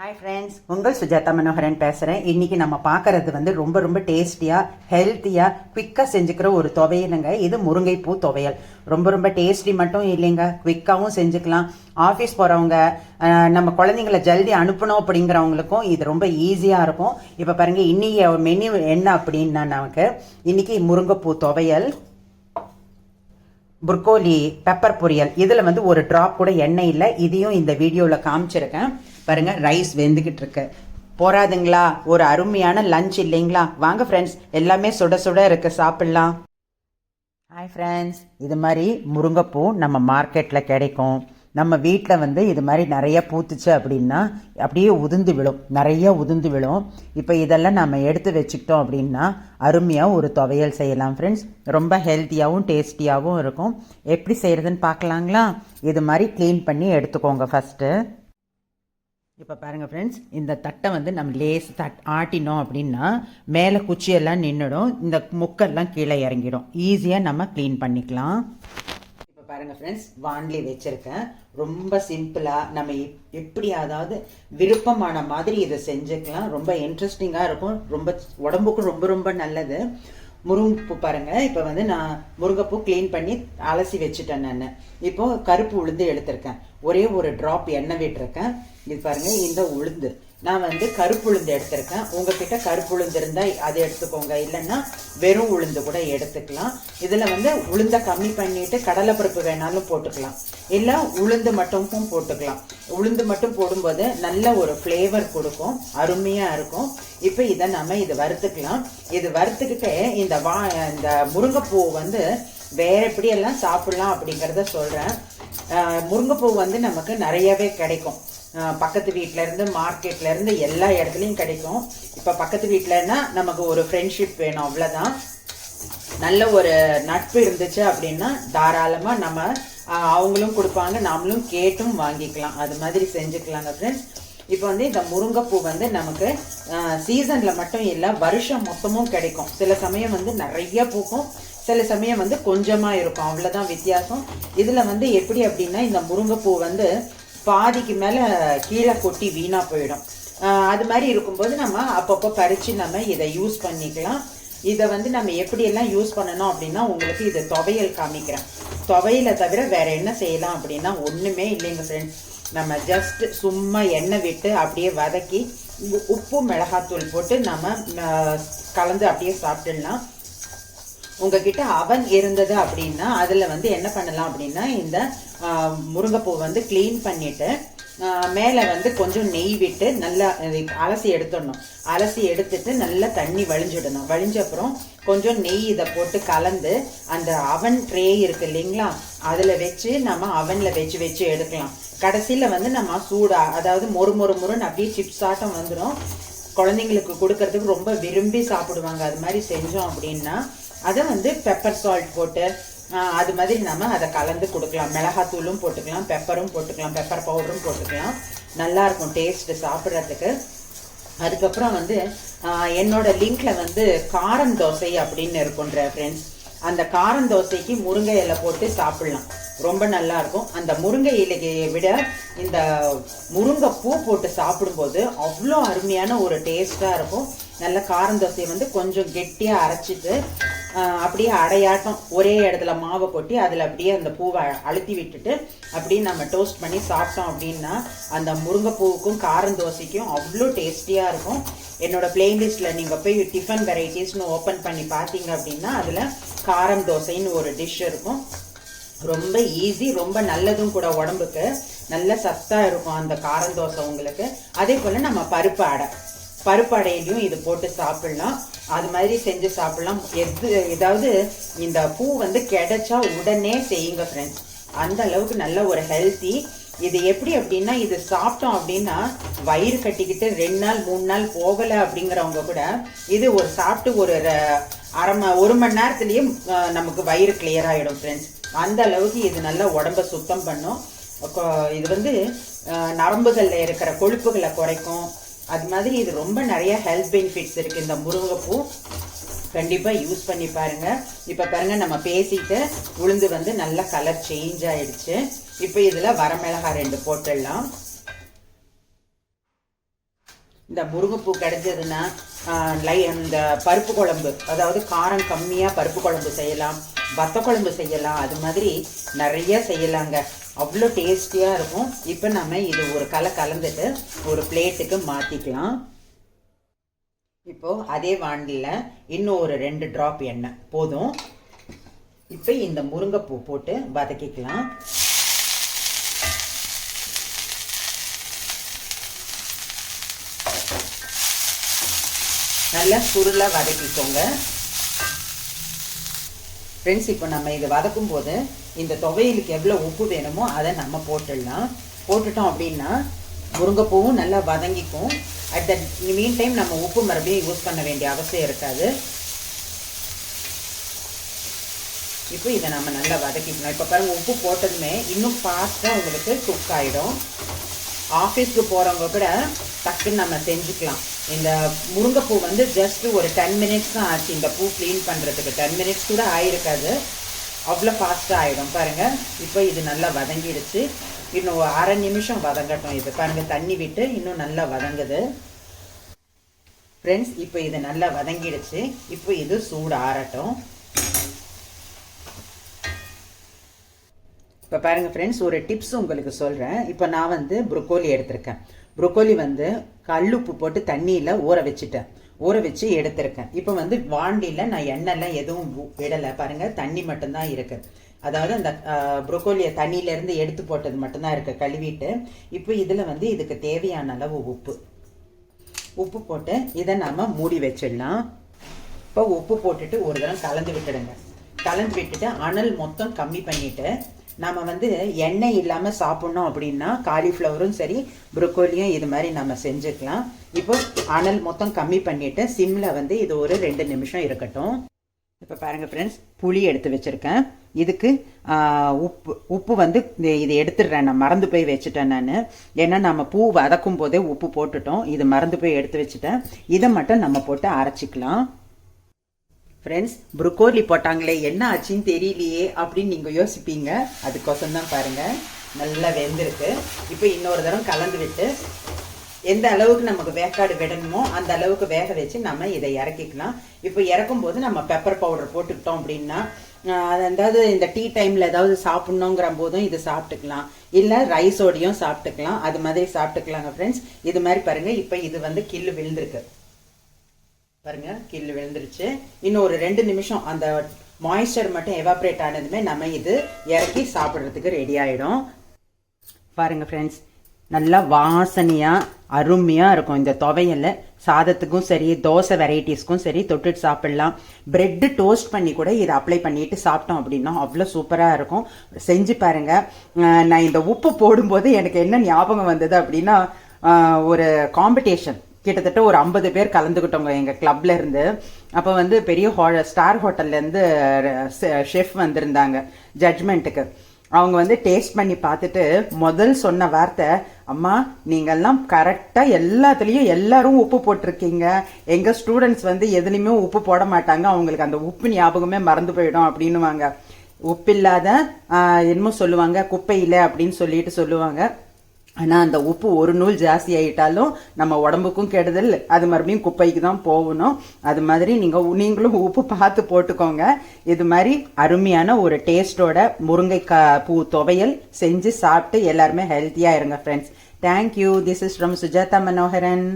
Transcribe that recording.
Hi friends உங்கள் சுஜாதா மனோகரன் பேசுகிறேன் இன்றைக்கி நம்ம பார்க்குறது வந்து ரொம்ப ரொம்ப டேஸ்டியாக ஹெல்த்தியாக குவிக்காக செஞ்சுக்கிற ஒரு துவையலுங்க. இது முருங்கைப்பூ துவையல். ரொம்ப ரொம்ப டேஸ்டி மட்டும் இல்லைங்க. குவிக்காகவும் செஞ்சுக்கலாம். ஆஃபீஸ் போகிறவங்க நம்ம குழந்தைங்கள ஜல்தி அனுப்பணும் அப்படிங்கிறவங்களுக்கும் இது ரொம்ப ஈஸியாக இருக்கும். இப்போ பாருங்கள் இன்னைக்கு மெனு என்ன அப்படின்னா நமக்கு இன்றைக்கி முருங்கைப்பூ துவையல் புர்கோலி பெப்பர் பொரியல். இதில் வந்து ஒரு ட்ராப் கூட எண்ணெய் இல்லை. இதையும் இந்த வீடியோவில் காமிச்சிருக்கேன். பாருங்க ரைஸ் வெந்துக்கிட்டு இருக்கு. போராதுங்களா ஒரு அருமையான லஞ்ச் இல்லைங்களா? வாங்க ஃப்ரெண்ட்ஸ் எல்லாமே சுட சுட இருக்க. சாப்பிட்லாம். ஹாய் ஃப்ரெண்ட்ஸ் இது மாதிரி முருங்கைப்பூ நம்ம மார்க்கெட்டில் கிடைக்கும். நம்ம வீட்டில் வந்து இது மாதிரி நிறைய பூத்துச்சு அப்படின்னா அப்படியே உதிர்ந்து விழும். நிறைய உதிர்ந்து விழும். இப்போ இதெல்லாம் நம்ம எடுத்து வச்சுக்கிட்டோம் அப்படின்னா அருமையாக ஒரு துவையல் செய்யலாம் ஃப்ரெண்ட்ஸ் ரொம்ப ஹெல்த்தியாகவும் டேஸ்டியாகவும் இருக்கும். எப்படி செய்கிறதுன்னு பார்க்கலாங்களா? இது மாதிரி க்ளீன் பண்ணி எடுத்துக்கோங்க ஃபஸ்ட்டு இப்போ பாருங்கள் ஃப்ரெண்ட்ஸ் இந்த தட்டை வந்து நம்ம லேஸ் தட் ஆட்டினோம் அப்படின்னா மேலே குச்சியெல்லாம் நின்றுடும் இந்த முக்கெல்லாம் கீழே இறங்கிடும். ஈஸியாக நம்ம க்ளீன் பண்ணிக்கலாம். இப்போ பாருங்கள் ஃப்ரெண்ட்ஸ் வான்லி வச்சுருக்கேன். ரொம்ப சிம்பிளாக நம்ம எப்- எப்படி அதாவது விருப்பமான மாதிரி இதை செஞ்சுக்கலாம். ரொம்ப இன்ட்ரெஸ்டிங்காக இருக்கும். ரொம்ப உடம்புக்கும் ரொம்ப ரொம்ப நல்லது. முருங்கைப்பூ பாருங்க. இப்போ வந்து நான் முருங்கைப்பூ க்ளீன் பண்ணி அலசி வச்சுட்டேன் நான். இப்போ கருப்பு உளுந்து எடுத்திருக்கேன். ஒரே ஒரு ட்ராப் எண்ணெய் விட்டுருக்கேன். இது பாருங்க இந்த உளுந்து. நான் வந்து கருப்பு உளுந்து எடுத்திருக்கேன். உங்ககிட்ட கருப்பு உளுந்து இருந்தால் அதை எடுத்துக்கோங்க. இல்லைன்னா வெறும் உளுந்து கூட எடுத்துக்கலாம். இதில் வந்து உளுந்தை கம்மி பண்ணிட்டு கடலைப்பருப்பு வேணாலும் போட்டுக்கலாம். இல்லை உளுந்து மட்டும் போட்டுக்கலாம். உளுந்து மட்டும் போடும்போது நல்ல ஒரு ஃப்ளேவர் கொடுக்கும். அருமையாக இருக்கும். இப்போ இதை நம்ம இது வறுத்துக்கலாம். இது வறுத்துக்கிட்டு இந்த வா இந்த முருங்கைப்பூ வந்து வேற எப்படியெல்லாம் சாப்பிடலாம் அப்படிங்கிறத சொல்கிறேன் முருங்கைப்பூ வந்து நமக்கு நிறையவே கிடைக்கும். பக்கத்து வீட்டிலேருந்து மார்க்கெட்லேருந்து எல்லா இடத்துலையும் கிடைக்கும். இப்போ பக்கத்து வீட்டிலன்னா நமக்கு ஒரு ஃப்ரெண்ட்ஷிப் வேணும் அவ்வளோதான் நல்ல ஒரு நட்பு இருந்துச்சு அப்படின்னா தாராளமாக நம்ம அவங்களும் கொடுப்பாங்க நாமளும் கேட்டும் வாங்கிக்கலாம். அது மாதிரி செஞ்சுக்கலாங்க ஃப்ரெண்ட்ஸ் இப்போ வந்து இந்த முருங்கைப்பூ வந்து நமக்கு சீசனில் மட்டும் இல்லை வருஷம் மொத்தமும் கிடைக்கும். சில சமயம் வந்து நிறைய பூக்கும் சில சமயம் வந்து கொஞ்சமாக இருக்கும். அவ்வளோதான் வித்தியாசம். இதில் வந்து எப்படி அப்படின்னா இந்த முருங்கைப்பூ வந்து பாதிக்கு மேலே கீழே கொட்டி வீணாக போயிடும். அது மாதிரி இருக்கும்போது நம்ம அப்பப்போ பறித்து நம்ம இதை யூஸ் பண்ணிக்கலாம். இதை வந்து நம்ம எப்படியெல்லாம் யூஸ் பண்ணணும் அப்படின்னா உங்களுக்கு இதை துவையல் காமிக்கிறேன். துவையலை தவிர வேற என்ன செய்யலாம் அப்படின்னா ஒன்றுமே இல்லைங்க ஃப்ரெண்ட்ஸ் நம்ம ஜஸ்ட் சும்மா எண்ணெய் விட்டு அப்படியே வதக்கி உ- உப்பு மிளகாத்தூள் போட்டு நம்ம கலந்து அப்படியே சாப்பிட்டுடலாம். உங்ககிட்ட அவன் இருந்தது அப்படின்னா அதில் வந்து என்ன பண்ணலாம் அப்படின்னா இந்த முருங்கைப்பூ வந்து க்ளீன் பண்ணிவிட்டு மேலே வந்து கொஞ்சம் நெய் விட்டு நல்லா அலசி எடுத்துடணும். அலசி எடுத்துட்டு நல்லா தண்ணி வழிஞ்சிடணும். வழிஞ்ச அப்புறம் கொஞ்சம் நெய் இதை போட்டு கலந்து அந்த அவன் ட்ரே இருக்கு இல்லைங்களா? அதில் வச்சு நம்ம அவனில் வச்சு வச்சு எடுக்கலாம். கடைசியில் வந்து நம்ம சூடா அதாவது மொறு மொறு மொறுன்னு அப்படியே சிப்ஸ் ஆட்டம் வந்துடும் குழந்தைங்களுக்கு கொடுக்கறதுக்கு ரொம்ப விரும்பி சாப்பிடுவாங்க. அது மாதிரி செஞ்சோம் அப்படின்னா அதை வந்து பெப்பர் சால்ட் போட்டு அது மாதிரி நம்ம அதை கலந்து கொடுக்கலாம். மிளகாத்தூளும் போட்டுக்கலாம் பெப்பரும் போட்டுக்கலாம் பெப்பர் பவுடரும் போட்டுக்கலாம். நல்லா இருக்கும் சாப்பிட்றதுக்கு. அதுக்கப்புறம் வந்து என்னோட லிங்க்ல வந்து காரம் தோசை அப்படின்னு இருக்குன்ற ஃப்ரெண்ட்ஸ் அந்த காரம் தோசைக்கு முருங்கை இலை போட்டு சாப்பிடலாம். ரொம்ப நல்லா இருக்கும். அந்த முருங்கை இலையை விட இந்த முருங்கை பூ போட்டு சாப்பிடும்போது அவ்வளோ அருமையான ஒரு டேஸ்ட்டாக இருக்கும். நல்ல காரம் தோசையை வந்து கொஞ்சம் கெட்டியாக அரைச்சிட்டு அப்படியே அடையாட்டம் ஒரே இடத்துல மாவை கொட்டி அதில் அப்படியே அந்த பூவை அழுத்தி விட்டுட்டு அப்படியே நம்ம டோஸ்ட் பண்ணி சாப்பிட்டோம் அப்படின்னா அந்த முருங்கைப்பூவுக்கும் காரந்தோசைக்கும் அவ்வளோ டேஸ்டியாக இருக்கும். என்னோடய பிளேலிஸ்ட்டில் நீங்கள் போய் டிஃபன் வெரைட்டிஸ்னு ஓப்பன் பண்ணி பார்த்தீங்க அப்படின்னா அதில் காரம் தோசைன்னு ஒரு டிஷ் இருக்கும். ரொம்ப ஈஸி ரொம்ப நல்லதும் கூட உடம்புக்கு. நல்ல சத்தாக இருக்கும் அந்த காரந்தோசை உங்களுக்கு. அதே போல் நம்ம பருப்பு அடை. பருப்படையிலையும் இது போட்டு சாப்பிடலாம். அது மாதிரி செஞ்சு சாப்பிடலாம். எது ஏதாவது இந்த பூ வந்து கிடைச்சா உடனே செய்யுங்க ஃப்ரெண்ட்ஸ் அந்த அளவுக்கு நல்ல ஒரு ஹெல்த்தி இது எப்படி அப்படின்னா இது சாப்பிட்டோம் அப்படின்னா வயிறு கட்டிக்கிட்டு ரெண்டு நாள் மூணு நாள் போகலை அப்படிங்கிறவங்க கூட இது ஒரு சாப்பிட்டு ஒரு அரை ம ஒரு மணி நேரத்துலயே நமக்கு வயிறு கிளியர் ஆகிடும் ஃப்ரெண்ட்ஸ் அந்த அளவுக்கு இது நல்லா உடம்ப சுத்தம் பண்ணும். கொ- இது வந்து நரம்புகளில் இருக்கிற கொழுப்புகளை குறைக்கும். அது மாதிரி இது ரொம்ப நிறைய ஹெல்த் பெனிஃபிட்ஸ் இருக்கு. இந்த முருங்கைப்பூ கண்டிப்பாக யூஸ் பண்ணி பாருங்க. இப்போ பாருங்கள் நம்ம பேசிட்டு உளுந்து வந்து நல்ல கலர் சேஞ்ச் ஆயிடுச்சு. இப்போ இதில் வரமிளகாய் ரெண்டு போட்டுடலாம். இந்த முருங்கைப்பூ கிடைச்சதுன்னா லை இந்த பருப்பு குழம்பு அதாவது காரம் கம்மியாக பருப்பு குழம்பு செய்யலாம் வத்த குழம்பு செய்யலாம். அது மாதிரி நிறைய செய்யலாங்க. அவ்வளோ டேஸ்டியாக இருக்கும். இப்போ நம்ம இது ஒரு கலை கலந்துட்டு ஒரு பிளேட்டுக்கு மாற்றிக்கலாம் இப்போது அதே வாண்டியில் இன்னும் ஒரு ரெண்டு ட்ராப் எண்ணெய். போதும். இப்போ இந்த முருங்கைப்பூ போட்டு வதக்கிக்கலாம். நல்லா சுருளாக வதக்கிக்கோங்க. ஃப்ரெண்ட்ஸ் இப்போ நம்ம இதை வதக்கும் போது இந்த துவையலுக்கு எவ்வளோ உப்பு வேணுமோ அதை நம்ம போட்டுடலாம். போட்டுட்டோம் அப்படின்னா முருங்கைப்பூவும் நல்லா வதங்கிக்கும். அட் த மீன் டைம் நம்ம உப்பு மறுபடியும் யூஸ் பண்ண வேண்டிய அவசியம் இருக்காது. இப்போ இதை நம்ம நல்லா வதக்கிக்கலாம் இப்போ பாருங்க உப்பு போட்டதுமே இன்னும் ஃபாஸ்ட்டாக உங்களுக்கு குக் ஆகிடும் ஆஃபீஸ்க்கு போகிறவங்க கூட டக்குன்னு நம்ம செஞ்சுக்கலாம். இந்த முருங்கைப்பூ வந்து ஜஸ்ட் ஒரு டென் மினிட்ஸ் தான் ஆச்சு. இந்த பூ க்ளீன் பண்ணுறதுக்கு டென் மினிட்ஸ் கூட ஆயிருக்காது. அவ்வளோ ஃபாஸ்ட்டாக ஆகிடும் பாருங்கள் இப்போ இது நல்லா வதங்கிடுச்சு. இன்னும் ஒரு அரை நிமிஷம் வதங்கட்டும் இது. பாருங்கள் தண்ணி விட்டு இன்னும் நல்லா வதங்குது. ஃப்ரெண்ட்ஸ் இப்போ இது நல்லா வதங்கிடுச்சு. இப்போ இது சூடு ஆறட்டும். இப்போ பாருங்கள் ஃப்ரெண்ட்ஸ் ஒரு டிப்ஸ் உங்களுக்கு சொல்கிறேன் இப்போ நான் வந்து ப்ரொக்கோலி எடுத்திருக்கேன். ப்ரொக்கோலி வந்து கல்லுப்பு போட்டு தண்ணியில் ஊற வச்சுட்டேன். ஊற வச்சு எடுத்திருக்கேன். இப்போ வந்து வாண்டியில் நான் எண்ணெய்லாம் எதுவும் விடலை. பாருங்கள் தண்ணி மட்டும்தான் இருக்குது அதாவது அந்த ப்ரொக்கோலியை தண்ணியிலேருந்து எடுத்து போட்டது மட்டும்தான் இருக்குது கழுவிட்டு. இப்போ இதில் வந்து இதுக்கு தேவையான அளவு உப்பு. உப்பு போட்டு இதை நாம் மூடி வச்சிடலாம். இப்போ உப்பு போட்டுட்டு ஒரு தடவை கலந்து விட்டுடுங்க. கலந்து விட்டுட்டு அனல் மொத்தம் கம்மி பண்ணிவிட்டு நம்ம வந்து எண்ணெய் இல்லாமல் சாப்பிட்ணும் அப்படின்னா காலிஃப்ளவரும் சரி ப்ரொக்கோலியும் இது மாதிரி நம்ம செஞ்சுக்கலாம். இப்போ அனல் மொத்தம் கம்மி பண்ணிவிட்டு சிம்மில் வந்து இது ஒரு ரெண்டு நிமிஷம் இருக்கட்டும். இப்போ பாருங்கள் ஃப்ரெண்ட்ஸ் புளி எடுத்து வச்சுருக்கேன். இதுக்கு உப்பு உப்பு வந்து இது- இது எடுத்துடுறேன் நான். மறந்து போய் வச்சுட்டேன் நான். ஏன்னா நம்ம பூ வதக்கும் போதே உப்பு போட்டுட்டோம். இது மறந்து போய் எடுத்து வச்சுட்டேன். இதை மட்டும் நம்ம போட்டு அரைச்சிக்கலாம். ஃப்ரெண்ட்ஸ் ப்ரொக்கோலி போட்டாங்களே என்ன ஆச்சுன்னு தெரியலையே அப்படின்னு நீங்கள் யோசிப்பீங்க. அதுக்கோசம் தான் பாருங்கள் நல்லா வெந்திருக்கு. இப்போ இன்னொரு தடவை கலந்து விட்டு எந்த அளவுக்கு நமக்கு வேக்காடு விடணுமோ அந்த அளவுக்கு வேக வச்சு நம்ம இதை இறக்கிக்கலாம். இப்போ இறக்கும் போது நம்ம பெப்பர் பவுடர் போட்டுக்கிட்டோம் அப்படின்னா அது அதாவது இந்த டீ டைமில் ஏதாவது சாப்பிட்ணுங்கிற போதும் இது சாப்பிட்டுக்கலாம். இல்லை ரைஸோடையும் சாப்பிட்டுக்கலாம். அது மாதிரி சாப்பிட்டுக்கலாங்க ஃப்ரெண்ட்ஸ் இது மாதிரி பாருங்கள் இப்போ இது வந்து கில்லு விழுந்திருக்கு. பாருங்க கீழே விழுந்துருச்சு. இன்னும் ஒரு ரெண்டு நிமிஷம் அந்த மாய்ஸ்சர் மட்டும் எவாப்ரேட் ஆனதுமே நம்ம இது இறக்கி சாப்பிட்றதுக்கு ரெடி ஆகிடும் பாருங்க ஃப்ரெண்ட்ஸ் நல்லா வாசனையாக அருமையாக இருக்கும் இந்த துவையல்ல. சாதத்துக்கும் சரி தோசை வெரைட்டிஸ்க்கும் சரி தொட்டுட்டு சாப்பிடலாம். பிரெட்டு டோஸ்ட் பண்ணி கூட இதை அப்ளை பண்ணிட்டு சாப்பிட்டோம் அப்படின்னா அவ்வளோ சூப்பராக இருக்கும். செஞ்சு பாருங்க. நான் இந்த உப்பு போடும்போது எனக்கு என்ன ஞாபகம் வந்தது அப்படின்னா ஒரு காம்படிஷன் கிட்டத்தட்ட ஒரு ஐம்பது பேர் கலந்துக்கிட்டோங்க எங்கள் கிளப்ல இருந்து. அப்போ வந்து பெரிய ஹோ ஸ்டார் ஹோட்டல்லேருந்து ஷெஃப் வந்திருந்தாங்க ஜட்ஜ்மெண்ட்டுக்கு அவங்க வந்து டேஸ்ட் பண்ணி பார்த்துட்டு முதல் சொன்ன வார்த்தை அம்மா நீங்கள்லாம் கரெக்டாக எல்லாத்துலேயும் எல்லாரும் உப்பு போட்டிருக்கீங்க. எங்கள் ஸ்டூடெண்ட்ஸ் வந்து எதுலேயுமே உப்பு போட மாட்டாங்க. அவங்களுக்கு அந்த உப்பு ஞாபகமே மறந்து போயிடும் அப்படின்னுவாங்க. உப்பு இல்லாத என்னமோ சொல்லுவாங்க குப்பையில் அப்படின்னு சொல்லிட்டு சொல்லுவாங்க. ஆனால் அந்த உப்பு ஒரு நூல் ஜாஸ்தி ஆகிட்டாலும் நம்ம உடம்புக்கும் கெடுதல். அது மறுபடியும் குப்பைக்கு தான் போகணும். அது மாதிரி நீங்கள் நீங்களும் உப்பு பார்த்து போட்டுக்கோங்க. இது மாதிரி அருமையான ஒரு டேஸ்டோட முருங்கைக்காய் பூ துவையல் செஞ்சு சாப்பிட்டு எல்லாருமே ஹெல்த்தியாக இருங்க friends thank you this is from Sujatha Manoharan